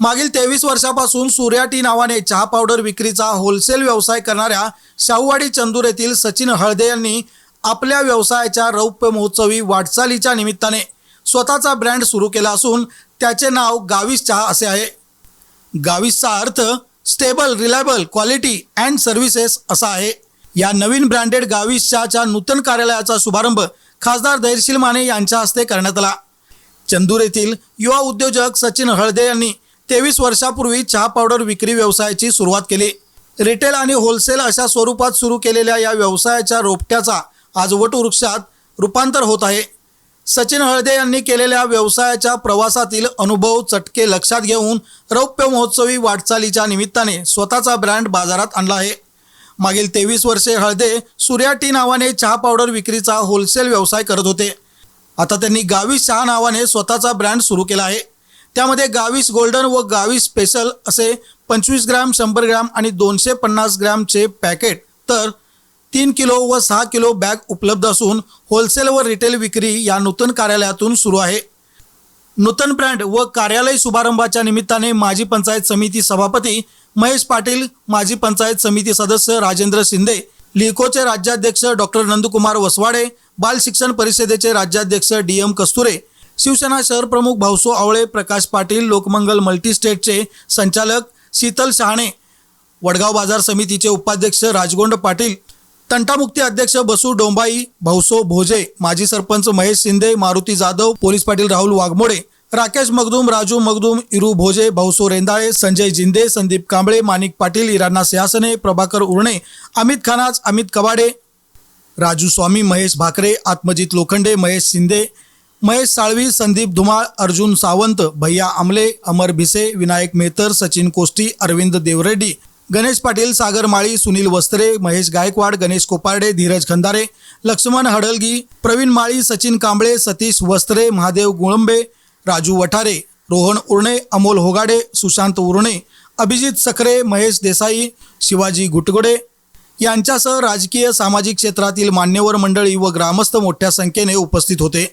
मागील तेवीस वर्षापासून सूर्या टी नावाने चहा पावडर विक्रीचा होलसेल व्यवसाय करणाऱ्या शाहूवाडी चंदूर येथील सचिन हळदे यांनी आपल्या व्यवसायाच्या रौप्य महोत्सवी वाटचालीच्या निमित्ताने स्वतःचा ब्रँड सुरू केला असून त्याचे नाव गावीस चहा असे आहे. गावीसचा अर्थ stable reliable quality and services असा आहे. या नवीन ब्रँडेड गावीस चहाच्या नूतन कार्यालयाचा शुभारंभ खासदार धैर्यशील माने यांच्या हस्ते करण्यात आला. चंदूर येथील युवा उद्योजक सचिन हळदे यांनी तेवीस वर्षापूर्वी चहा पावडर विक्री व्यवसायाची सुरुवात केली. रिटेल आणि होलसेल अशा स्वरूपात सुरू केलेल्या या व्यवसायाच्या रोपट्याचा आज वटवृक्षात रूपांतर होत आहे. सचिन हळदे यांनी केलेल्या व्यवसायाच्या प्रवासातील अनुभव चटके लक्षात घेऊन रौप्य महोत्सवी वाटचालीच्या निमित्ताने स्वतःचा ब्रँड बाजारात आणला आहे. मागील तेवीस वर्षे हळदे सूर्या टी नावाने चहा पावडर विक्रीचा होलसेल व्यवसाय करत होते. आता त्यांनी गावी चहा नावाने स्वतःचा ब्रँड सुरू केला आहे. त्यामध्ये गावीस गोल्डन व गावीस स्पेशल असे पंचवीस ग्रॅम शंभर ग्रॅम आणि दोनशे पन्नास ग्रॅमचे पॅकेट तर तीन किलो व सहा किलो बॅग उपलब्ध असून होलसेल व रिटेल विक्री या नूतन कार्यालयातून सुरू आहे. नूतन ब्रँड व कार्यालय शुभारंभाच्या निमित्ताने माजी पंचायत समिती सभापती महेश पाटील माजी पंचायत समिती सदस्य राजेंद्र शिंदे लिकोचे राज्याध्यक्ष डॉक्टर नंदकुमार वसवाडे बाल शिक्षण परिषदेचे राज्याध्यक्ष डी एम कस्तुरे शिवसेना शहर प्रमुख भाऊसो आवळे प्रकाश पाटील लोकमंगल मल्टीस्टेटचे संचालक शीतल शहाणे वडगाव बाजार समितीचे उपाध्यक्ष राजगोंड पाटील तंटामुक्ती अध्यक्ष बसू डोंबाई भाऊसो भोजे माजी सरपंच महेश शिंदे मारुती जाधव पोलीस पाटील राहुल वाघमोडे राकेश मगदूम राजू मगदूम इरू भोजे भाऊसो रेंदाळे संजय जिंदे संदीप कांबळे माणिक पाटील इराणा सिंहासने प्रभाकर उर्णे अमित खानाज अमित कवाडे राजू स्वामी महेश भाकरे आत्मजित लोखंडे महेश शिंदे महेश साळवी संदीप धुमाळ अर्जुन सावंत भैया आमले अमर भिसे विनायक मेहतर सचिन कोष्टी अरविंद देवरेड्डी गणेश पाटील सागर माळी सुनील वस्त्रे महेश गायकवाड गणेश कोपारडे धीरज खंदारे लक्ष्मण हडलगी प्रवीण माळी सचिन कांबळे सतीश वस्त्रे महादेव गुळंबे राजू वठारे रोहन उर्णे अमोल होगाडे सुशांत उर्णे अभिजित सखरे महेश देसाई शिवाजी गुटगुडे. यांच्यासह राजकीय सामाजिक क्षेत्रातील मान्यवर मंडळी व ग्रामस्थ मोठ्या संख्येने उपस्थित होते.